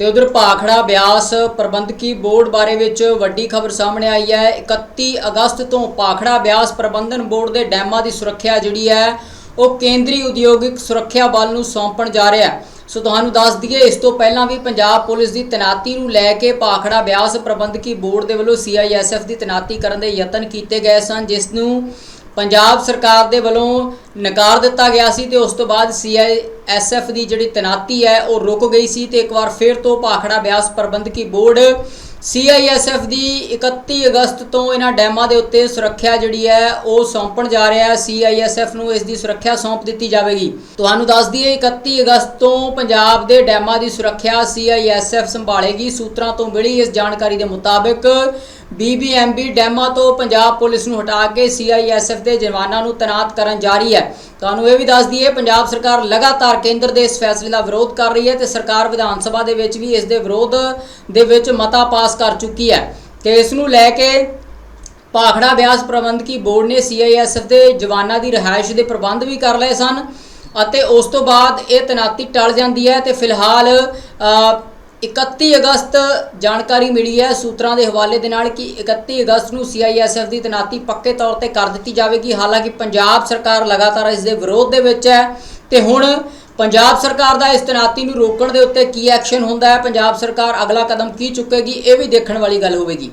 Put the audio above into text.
ਤੇ ਉਧਰ ਭਾਖੜਾ ਬਿਆਸ ਪ੍ਰਬੰਧਕੀ ਬੋਰਡ ਬਾਰੇ ਵਿੱਚ ਵੱਡੀ ਖਬਰ ਸਾਹਮਣੇ ਆਈ ਹੈ। 31 ਅਗਸਤ ਤੋਂ ਭਾਖੜਾ ਬਿਆਸ ਪ੍ਰਬੰਧਨ ਬੋਰਡ ਦੇ ਡੈਮਾਂ ਦੀ ਸੁਰੱਖਿਆ ਜਿਹੜੀ ਹੈ, ਉਹ ਕੇਂਦਰੀ ਉਦਯੋਗਿਕ ਸੁਰੱਖਿਆ ਬਲ ਨੂੰ ਸੌਂਪਣ ਜਾ ਰਿਹਾ ਹੈ। ਸੋ ਤੁਹਾਨੂੰ ਦੱਸ ਦਈਏ, ਇਸ ਤੋਂ ਪਹਿਲਾਂ ਵੀ ਪੰਜਾਬ ਪੁਲਿਸ ਦੀ ਤੈਨਾਤੀ ਨੂੰ ਲੈ ਕੇ ਭਾਖੜਾ ਬਿਆਸ ਪ੍ਰਬੰਧਕੀ ਬੋਰਡ ਦੇ ਵੱਲੋਂ ਸੀਆਈਐਸਐਫ ਦੀ ਤੈਨਾਤੀ ਕਰਨ ਦੇ ਯਤਨ ਕੀਤੇ ਗਏ ਸਨ, ਜਿਸ ਨੂੰ ਪੰਜਾਬ ਸਰਕਾਰ ਦੇ ਵੱਲੋਂ ਨਕਾਰ ਦਿੱਤਾ ਗਿਆ ਸੀ ਤੇ ਉਸ ਤੋਂ ਬਾਅਦ ਸੀਆਈਐਸਐਫ ਦੀ ਜਿਹੜੀ ਤੈਨਾਤੀ ਹੈ, ਉਹ ਰੁਕ ਗਈ ਸੀ ਤੇ ਇੱਕ ਵਾਰ ਫਿਰ ਤੋਂ ਭਾਖੜਾ ਬਿਆਸ ਪ੍ਰਬੰਧਕੀ ਬੋਰਡ ਸੀਆਈਐਸਐਫ ਦੀ 31 ਅਗਸਤ ਤੋਂ ਇਹਨਾਂ ਡੈਮਾਂ ਦੇ ਉੱਤੇ ਸੁਰੱਖਿਆ ਜਿਹੜੀ ਹੈ, ਉਹ ਸੌਂਪਣ ਜਾ ਰਿਹਾ ਹੈ। ਸੀਆਈਐਸਐਫ ਨੂੰ ਇਸ ਦੀ ਸੁਰੱਖਿਆ ਸੌਂਪ ਦਿੱਤੀ ਜਾਵੇਗੀ। ਤੁਹਾਨੂੰ ਦੱਸ ਦਈਏ 31 ਅਗਸਤ ਤੋਂ ਪੰਜਾਬ ਦੇ ਡੈਮਾਂ ਦੀ ਸੁਰੱਖਿਆ ਸੀਆਈਐਸਐਫ ਸੰਭਾਲੇਗੀ। ਸੂਤਰਾਂ ਤੋਂ ਮਿਲੀ ਇਸ ਜਾਣਕਾਰੀ ਦੇ ਮੁਤਾਬਕ ਬੀਬੀਐਮਬੀ ਡੈਮਾਂ ਤੋਂ ਪੰਜਾਬ ਪੁਲਿਸ ਨੂੰ ਹਟਾ ਕੇ ਸੀਆਈਐਸਐਫ ਦੇ ਜਵਾਨਾਂ ਨੂੰ ਤੈਨਾਤ ਕਰਨ ਜਾਰੀ ਹੈ। ਤੁਹਾਨੂੰ ਇਹ ਵੀ ਦੱਸ ਦਈਏ, ਪੰਜਾਬ ਸਰਕਾਰ ਲਗਾਤਾਰ ਕੇਂਦਰ ਦੇ ਇਸ ਫੈਸਲੇ ਦਾ ਵਿਰੋਧ ਕਰ ਰਹੀ ਹੈ ਤੇ ਸਰਕਾਰ ਵਿਧਾਨ ਸਭਾ ਦੇ ਵਿੱਚ ਵੀ ਇਸ ਦੇ ਵਿਰੋਧ ਦੇ ਵਿੱਚ ਮਤਾ ਪਾਸ ਕਰ ਚੁੱਕੀ ਹੈ ਤੇ ਇਸ ਨੂੰ ਲੈ ਕੇ ਭਾਖੜਾ ਬਿਆਸ ਪ੍ਰਬੰਧਕੀ ਬੋਰਡ ਨੇ ਸੀਆਈਐਸਐਫ ਦੇ ਜਵਾਨਾਂ ਦੀ ਰਿਹਾਇਸ਼ ਦੇ ਪ੍ਰਬੰਧ ਵੀ ਕਰ ਲਏ ਸਨ ਅਤੇ ਉਸ ਤੋਂ ਬਾਅਦ ਇਹ ਤੈਨਾਤੀ ਟਲ ਜਾਂਦੀ ਹੈ ਤੇ ਫਿਲਹਾਲ 31 ਅਗਸਤ ਜਾਣਕਾਰੀ ਮਿਲੀ ਹੈ ਸੂਤਰਾਂ ਦੇ ਹਵਾਲੇ ਦੇ ਨਾਲ ਕਿ 31 ਅਗਸਤ ਨੂੰ ਸੀਆਈਐਸਐਫ ਦੀ ਤੈਨਾਤੀ ਪੱਕੇ ਤੌਰ ਤੇ ਕਰ ਦਿੱਤੀ ਜਾਵੇਗੀ। ਹਾਲਾਂਕਿ ਪੰਜਾਬ ਸਰਕਾਰ ਲਗਾਤਾਰ ਇਸ ਦੇ ਵਿਰੋਧ ਦੇ ਵਿੱਚ ਹੈ ਤੇ ਹੁਣ ਪੰਜਾਬ ਸਰਕਾਰ ਦਾ ਇਸ ਤੈਨਾਤੀ ਨੂੰ ਰੋਕਣ ਦੇ ਉੱਤੇ ਕੀ ਐਕਸ਼ਨ ਹੁੰਦਾ ਹੈ? ਪੰਜਾਬ ਸਰਕਾਰ ਅਗਲਾ ਕਦਮ ਕੀ ਚੁੱਕੇਗੀ? ਇਹ ਵੀ ਦੇਖਣ ਵਾਲੀ ਗੱਲ ਹੋਵੇਗੀ।